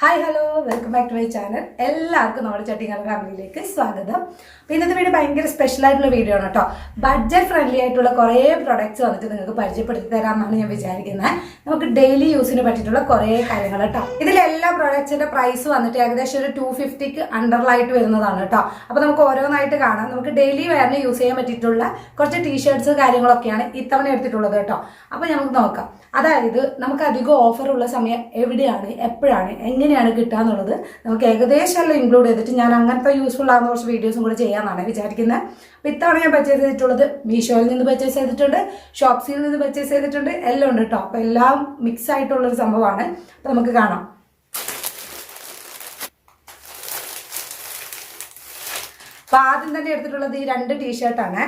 Hi hello welcome back to my channel എല്ലാവർക്കും നമ്മുടെ ചട്ടിങ്ങാല ഫാമിലിയിലേക്ക് സ്വാഗതം. അപ്പോൾ ഇന്നത്തെ വീഡിയോ ഭയങ്കര സ്പെഷ്യൽ ആയിട്ടുള്ള വീഡിയോ ആണ് കേട്ടോ. ബഡ്ജറ്റ് ഫ്രണ്ട്ലി ആയിട്ടുള്ള കുറേ പ്രൊഡക്ട്സ് വന്നിട്ട് നിങ്ങൾക്ക് പരിചയപ്പെടുത്തി തരാമെന്നാണ് ഞാൻ വിചാരിക്കുന്നത്. നമുക്ക് ഡെയിലി യൂസിന് പറ്റിയിട്ടുള്ള കുറേ കാര്യങ്ങൾ കേട്ടോ. ഇതിലെല്ലാ പ്രൊഡക്ട്സിന്റെ പ്രൈസ് വന്നിട്ട് ഏകദേശം ഒരു ടു ഫിഫ്റ്റിക്ക് അണ്ടറിലായിട്ട് വരുന്നതാണ് കേട്ടോ. അപ്പോൾ നമുക്ക് ഓരോന്നായിട്ട് കാണാം. നമുക്ക് ഡെയിലി വേറെ യൂസ് ചെയ്യാൻ പറ്റിയിട്ടുള്ള കുറച്ച് ടീഷർട്സ് കാര്യങ്ങളൊക്കെയാണ് ഇത്തവണ എടുത്തിട്ടുള്ളത് കേട്ടോ. അപ്പോൾ നമുക്ക് നോക്കാം. അതായത് നമുക്ക് അധികം ഓഫറുള്ള സമയം എവിടെയാണ്? എപ്പോഴാണ്? എങ്ങനെയാണ് കിട്ടുക എന്നുള്ളത് നമുക്ക് ഏകദേശം എല്ലാം ഇൻക്ലൂഡ് ചെയ്തിട്ട് ഞാൻ അങ്ങനത്തെ യൂസ്ഫുൾ ആകുന്ന കുറച്ച് വീഡിയോസും കൂടെ ചെയ്യാമെന്നാണ് വിചാരിക്കുന്നത് അപ്പോൾ ഇത്തവണ ഞാൻ പർച്ചേസ് ചെയ്തിട്ടുള്ളത് മീഷോയിൽ നിന്ന് പർച്ചേസ് ചെയ്തിട്ടുണ്ട് ഷോപ്സിയിൽ നിന്ന് പർച്ചേസ് ചെയ്തിട്ടുണ്ട് എല്ലാം ഉണ്ട് കേട്ടോ അപ്പോൾ എല്ലാം മിക്സ് ആയിട്ടുള്ളൊരു സംഭവമാണ്. അപ്പോൾ നമുക്ക് കാണാം. അപ്പോൾ ആദ്യം തന്നെ എടുത്തിട്ടുള്ളത് ഈ രണ്ട് ടീഷർട്ടാണ്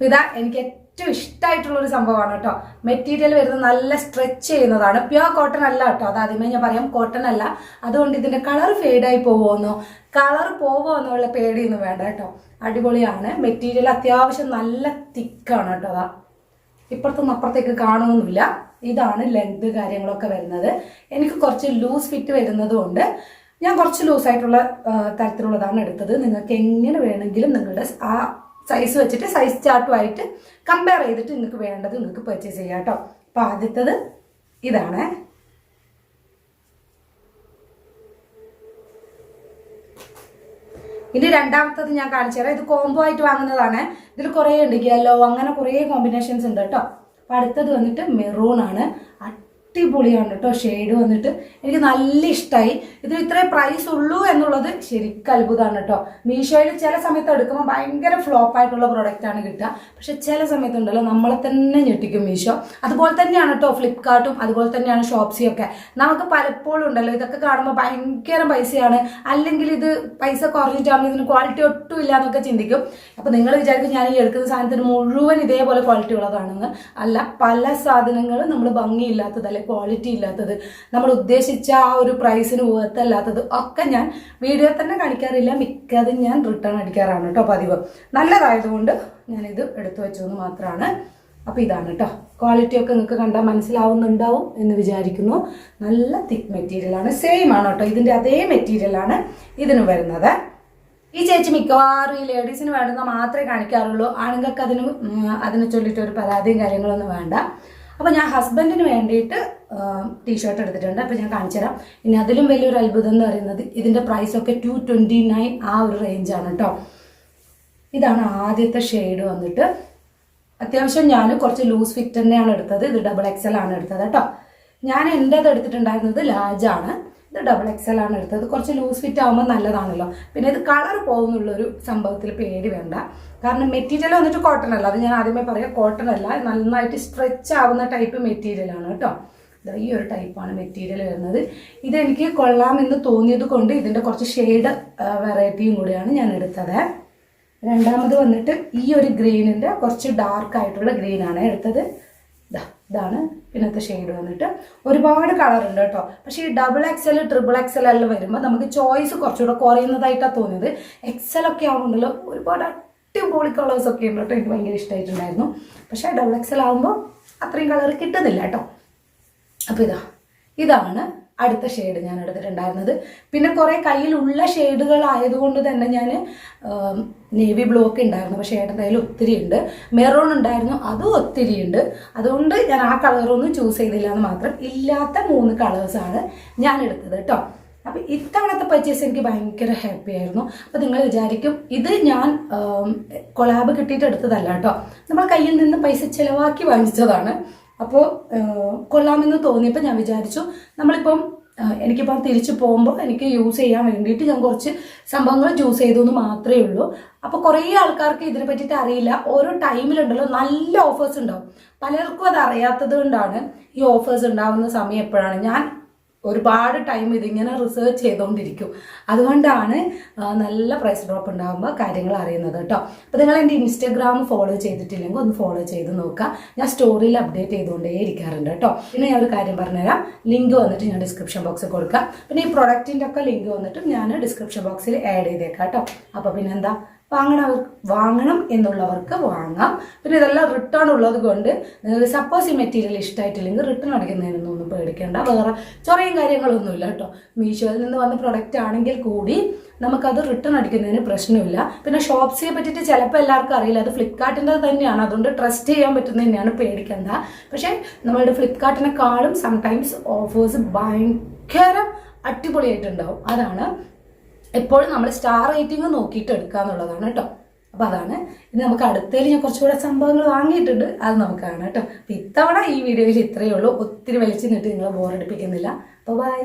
ഇതാ എനിക്ക് ഏറ്റവും ഇഷ്ടമായിട്ടുള്ള ഒരു സംഭവമാണ് കേട്ടോ. മെറ്റീരിയൽ വരുന്നത് നല്ല സ്ട്രെച്ച് ചെയ്യുന്നതാണ്. പ്യുവർ കോട്ടൺ അല്ല കേട്ടോ. അത് ആദ്യമേ ഞാൻ പറയാം കോട്ടൺ അല്ല. അതുകൊണ്ട് ഇതിന്റെ കളർ ഫെയ്ഡായി പോകുമെന്നോ കളർ പോവോ എന്നുള്ള പേടിയൊന്നും വേണ്ട കേട്ടോ. അടിപൊളിയാണ്. മെറ്റീരിയൽ അത്യാവശ്യം നല്ല തിക്കാണ് കേട്ടോ അതാ. ഇപ്പുറത്തൊന്നും അപ്പുറത്തേക്ക് കാണുമൊന്നുമില്ല. ഇതാണ് ലെങ്ത് കാര്യങ്ങളൊക്കെ വരുന്നത്. എനിക്ക് കുറച്ച് ലൂസ് ഫിറ്റ് വരുന്നത് കൊണ്ട് ഞാൻ കുറച്ച് ലൂസായിട്ടുള്ള തരത്തിലുള്ളതാണ് എടുത്തത്. നിങ്ങൾക്ക് എങ്ങനെ വേണമെങ്കിലും നിങ്ങളുടെ ആ സൈസ് വെച്ചിട്ട് സൈസ് ചാർട്ടുമായിട്ട് കമ്പയർ ചെയ്തിട്ട് നിങ്ങൾക്ക് വേണ്ടത് നിങ്ങൾക്ക് പർച്ചേസ് ചെയ്യാം കേട്ടോ അപ്പോൾ ആദ്യത്തത് ഇതാണ്. ഇനി രണ്ടാമത്തത് ഞാൻ കാണിച്ചു തരാം. ഇത് കോംബോ ആയിട്ട് വാങ്ങുന്നതാണ്. ഇതിൽ കുറേ ഉണ്ട് യെല്ലോ അങ്ങനെ കുറേ കോമ്പിനേഷൻസ് ഉണ്ട് കേട്ടോ അപ്പോൾ അടുത്തത് വന്നിട്ട് മെറൂൺ ആണ്. അടിപൊളിയാണ് കേട്ടോ ഷെയ്ഡ് വന്നിട്ട്. എനിക്ക് നല്ല ഇഷ്ടമായി ഇത് ഇത്രേ പ്രൈസ് ഉള്ളൂ എന്നുള്ളത് ശരിക്കും അത്ഭുതമാണ് കേട്ടോ. മീഷോയിൽ ചില സമയത്ത് എടുക്കുമ്പോൾ ഭയങ്കര ഫ്ലോപ്പ് ആയിട്ടുള്ള പ്രോഡക്റ്റ് ആണ് കിട്ടുക. പക്ഷെ ചില സമയത്തുണ്ടല്ലോ നമ്മളെ തന്നെ ഞെട്ടിക്കും മീഷോ. അതുപോലെ തന്നെയാണ് കേട്ടോ ഫ്ലിപ്കാർട്ടും അതുപോലെ തന്നെയാണ് ഷോപ്സിയൊക്കെ നമുക്ക് പലപ്പോഴും ഉണ്ടല്ലോ ഇതൊക്കെ കാണുമ്പോൾ ഭയങ്കര പൈസയാണ്. അല്ലെങ്കിൽ ഇത് പൈസ കുറഞ്ഞിട്ടാണ് ഇതിന് ക്വാളിറ്റി ഒട്ടും ഇല്ല എന്നൊക്കെ ചിന്തിക്കും. അപ്പോൾ നിങ്ങൾ വിചാരിക്കും ഞാൻ ഈ എടുക്കുന്ന സാധനത്തിന് മുഴുവൻ ഇതേപോലെ ക്വാളിറ്റി ഉള്ളതാണെന്ന്. അല്ല പല സാധനങ്ങളും നമ്മൾ ഭംഗിയില്ലാത്തതല്ലേ? ക്വാളിറ്റി ഇല്ലാത്തത് നമ്മൾ ഉദ്ദേശിച്ച ആ ഒരു പ്രൈസിന് worth ഒക്കെ ഞാൻ വീഡിയോ തന്നെ കാണിക്കാറില്ല. മിക്കതും ഞാൻ റിട്ടേൺ അടിക്കാറാണ് കേട്ടോ പതിവ്. നല്ലതായതുകൊണ്ട് ഞാനിത് എടുത്തു വെച്ചതെന്ന് മാത്രമാണ് അപ്പോൾ ഇതാണ് കേട്ടോ ക്വാളിറ്റി ഒക്കെ നിങ്ങൾക്ക് കണ്ടാൽ മനസ്സിലാവുന്നുണ്ടാവും എന്ന് വിചാരിക്കുന്നു. നല്ല തിക്ക് മെറ്റീരിയലാണ് സെയിം ആണ് കേട്ടോ ഇതിന്റെ അതേ മെറ്റീരിയലാണ് ഇതിന് വരുന്നത്. ഈ ചേച്ചി മിക്കവാറും ഈ ലേഡീസിന് വേണ്ടുന്ന മാത്രമേ കാണിക്കാറുള്ളൂ. ആണുങ്ങൾക്ക് അതിന് അതിനെ ചൊല്ലിയിട്ട് ഒരു പരാതിയും കാര്യങ്ങളൊന്നും വേണ്ട. അപ്പോൾ ഞാൻ ഹസ്ബൻഡിന് വേണ്ടിയിട്ട് ടീഷർട്ട് എടുത്തിട്ടുണ്ട്. അപ്പോൾ ഞാൻ കാണിച്ചു തരാം. ഇനി അതിലും വലിയൊരു അത്ഭുതം എന്ന് പറയുന്നത് ഇതിന്റെ പ്രൈസൊക്കെ ടു ട്വന്റി നയൻ ആ ഒരു റേഞ്ചാണ് കേട്ടോ ഇതാണ് ആദ്യത്തെ ഷെയ്ഡ് വന്നിട്ട്. അത്യാവശ്യം ഞാൻ കുറച്ച് ലൂസ് ഫിറ്റ് തന്നെയാണ് എടുത്തത്. ഇത് ഡബിൾ എക്സൽ ആണ് എടുത്തത് കേട്ടോ ഞാൻ എന്റേത് എടുത്തിട്ടുണ്ടായിരുന്നത് ലാർജ് ആണ്. ഇത് ഡബിൾ എക്സൽ ആണ് എടുത്തത്. കുറച്ച് ലൂസ് ഫിറ്റ് ആകുമ്പോൾ നല്ലതാണല്ലോ. പിന്നെ ഇത് കളർ പോകുന്നുള്ളൊരു സംഭവത്തിൽ പേടി വേണ്ട. കാരണം മെറ്റീരിയൽ വന്നിട്ട് കോട്ടൺ അല്ല. അത് ഞാൻ ആദ്യമേ പറയാം കോട്ടൺ അല്ല. നന്നായിട്ട് സ്ട്രെച്ച് ആവുന്ന ടൈപ്പ് മെറ്റീരിയൽ ആണ് കേട്ടോ. ഈ ഒരു ടൈപ്പാണ് മെറ്റീരിയൽ വരുന്നത്. ഇതെനിക്ക് കൊള്ളാമെന്ന് തോന്നിയത് കൊണ്ട് ഇതിന്റെ കുറച്ച് ഷെയ്ഡ് വെറൈറ്റിയും കൂടിയാണ് ഞാൻ എടുത്തത്. രണ്ടാമത് വന്നിട്ട് ഈ ഒരു ഗ്രീനിന്റെ കുറച്ച് ഡാർക്ക് ആയിട്ടുള്ള ഗ്രീനാണ് എടുത്തത്. ഇതാണ് പിന്നത്തെ ഷെയ്ഡ് വന്നിട്ട് ഒരുപാട് കളർ ഉണ്ട് കേട്ടോ. പക്ഷേ ഈ ഡബിൾ എക്സൽ ട്രിപ്പിൾ എക്സൽ എല്ലാം വരുമ്പോൾ നമുക്ക് ചോയ്സ് കുറച്ചുകൂടെ കുറയുന്നതായിട്ടാണ് തോന്നിയത്. എക്സൽ ഒക്കെ ആവുന്നുണ്ടല്ലോ ഒരുപാട് അടിപൊളി കളേഴ്സ് ഒക്കെ ഉണ്ട് കേട്ടോ. എനിക്ക് ഭയങ്കര ഇഷ്ടമായിട്ടുണ്ടായിരുന്നു പക്ഷേ ഡബിൾ എക്സൽ ആകുമ്പോൾ അത്രയും കളർ കിട്ടുന്നില്ല കേട്ടോ. അപ്പോൾ ഇതാ ഇതാണ് അടുത്ത ഷെയ്ഡ് ഞാൻ എടുത്തിട്ടുണ്ടായിരുന്നത്. പിന്നെ കുറേ കയ്യിലുള്ള ഷെയ്ഡുകൾ ആയതുകൊണ്ട് തന്നെ ഞാൻ നേവി ബ്ലൂ ഒക്കെ ഉണ്ടായിരുന്നു. പക്ഷേ ഏട്ടന്റെ കയ്യിൽ ഒത്തിരി ഉണ്ട്. മെറൂൺ ഉണ്ടായിരുന്നു. അതും ഒത്തിരി ഉണ്ട്. അതുകൊണ്ട് ഞാൻ ആ കളറൊന്നും ചൂസ് ചെയ്തില്ല എന്ന് മാത്രം ഇല്ലാത്ത മൂന്ന് കളേഴ്സാണ് ഞാൻ എടുത്തത് കേട്ടോ അപ്പം ഇത്തവണത്തെ പർച്ചേസ് എനിക്ക് ഭയങ്കര ഹാപ്പി ആയിരുന്നു. അപ്പോൾ നിങ്ങൾ വിചാരിക്കും ഇത് ഞാൻ കൊളാബ് കിട്ടിയിട്ട് എടുത്തതല്ല കേട്ടോ നമ്മൾ കയ്യിൽ നിന്ന് പൈസ ചിലവാക്കി വാങ്ങിച്ചതാണ്. അപ്പോൾ കൊള്ളാമെന്ന് തോന്നിയപ്പോൾ ഞാൻ വിചാരിച്ചു നമ്മളിപ്പം എനിക്കിപ്പം തിരിച്ചു പോകുമ്പോൾ എനിക്ക് യൂസ് ചെയ്യാൻ വേണ്ടിയിട്ട് ഞാൻ കുറച്ച് സംഭവങ്ങൾ ചൂസ് ചെയ്തു എന്ന് മാത്രമേ ഉള്ളൂ. അപ്പോൾ കുറേ ആൾക്കാർക്ക് ഇതിനെ പറ്റിയിട്ട് അറിയില്ല. ഓരോ ടൈമിലുണ്ടല്ലോ നല്ല ഓഫേഴ്സ് ഉണ്ടാവും. പലർക്കും അത് അറിയാത്തത് കൊണ്ടാണ് ഈ ഓഫേഴ്സ് ഉണ്ടാവുന്ന സമയം എപ്പോഴാണ്. ഞാൻ ഒരുപാട് ടൈം ഇതിങ്ങനെ റിസർച്ച് ചെയ്തുകൊണ്ടിരിക്കും അതുകൊണ്ടാണ് നല്ല പ്രൈസ് ഡ്രോപ്പ് ഉണ്ടാകുമ്പോൾ കാര്യങ്ങൾ അറിയുന്നത് കേട്ടോ അപ്പോൾ നിങ്ങൾ എന്റെ ഇൻസ്റ്റഗ്രാം ഫോളോ ചെയ്തിട്ടില്ലെങ്കിൽ ഒന്ന് ഫോളോ ചെയ്ത് നോക്കുക. ഞാൻ സ്റ്റോറിയിൽ അപ്ഡേറ്റ് ചെയ്തുകൊണ്ടേ ഇരിക്കാറുണ്ട് കേട്ടോ പിന്നെ ഞാൻ ഒരു കാര്യം പറഞ്ഞുതരാം. ലിങ്ക് വന്നിട്ട് ഞാൻ ഡിസ്ക്രിപ്ഷൻ ബോക്സിൽ കൊടുക്കാം. പിന്നെ ഈ പ്രൊഡക്റ്റിന്റെ ഒക്കെ ലിങ്ക് വന്നിട്ട് ഞാൻ ഡിസ്ക്രിപ്ഷൻ ബോക്സിൽ ആഡ് ചെയ്തേക്കാം കേട്ടോ അപ്പോൾ പിന്നെന്താ വാങ്ങണവർക്ക് വാങ്ങണം എന്നുള്ളവർക്ക് വാങ്ങാം. പിന്നെ ഇതെല്ലാം റിട്ടേൺ ഉള്ളത് കൊണ്ട് സപ്പോസ് ഈ മെറ്റീരിയൽ ഇഷ്ടമായിട്ടില്ലെങ്കിൽ റിട്ടേൺ അടിക്കുന്നതിനൊന്നും ഒന്നും പേടിക്കേണ്ട. വേറെ ചൊറയും കാര്യങ്ങളൊന്നുമില്ല കേട്ടോ. മീഷോയിൽ നിന്ന് വന്ന പ്രൊഡക്റ്റ് ആണെങ്കിൽ കൂടി നമുക്കത് റിട്ടേൺ അടിക്കുന്നതിന് പ്രശ്നമില്ല. പിന്നെ ഷോപ്സിയെ പറ്റിയിട്ട് ചിലപ്പോൾ എല്ലാവർക്കും അറിയില്ല. അത് ഫ്ലിപ്കാർട്ടിന്റെ തന്നെയാണ്. അതുകൊണ്ട് ട്രസ്റ്റ് ചെയ്യാൻ പറ്റുന്ന തന്നെയാണ് പേടിക്കേണ്ട. പക്ഷേ നമ്മളുടെ ഫ്ലിപ്കാർട്ടിനെക്കാളും സംടൈംസ് ഓഫേഴ്സ് ഭയങ്കര അടിപൊളിയായിട്ടുണ്ടാവും. അതാണ് എപ്പോഴും നമ്മൾ സ്റ്റാർ റേറ്റിംഗ് നോക്കിയിട്ട് എടുക്കുക എന്നുള്ളതാണ് കേട്ടോ. അപ്പോൾ അതാണ്. ഇനി നമുക്ക് അടുത്തതിൽ ഞാൻ കുറച്ചുകൂടെ സംഭവങ്ങൾ വാങ്ങിയിട്ടുണ്ട്. അത് നമുക്ക് കാണാം കേട്ടോ. അപ്പോൾ ഇത്തവണ ഈ വീഡിയോയിൽ ഇത്രയേ ഉള്ളൂ. ഒത്തിരി വലിച്ചു നിന്നിട്ട് നിങ്ങളെ ബോറടിപ്പിക്കുന്നില്ല അപ്പോൾ ബൈ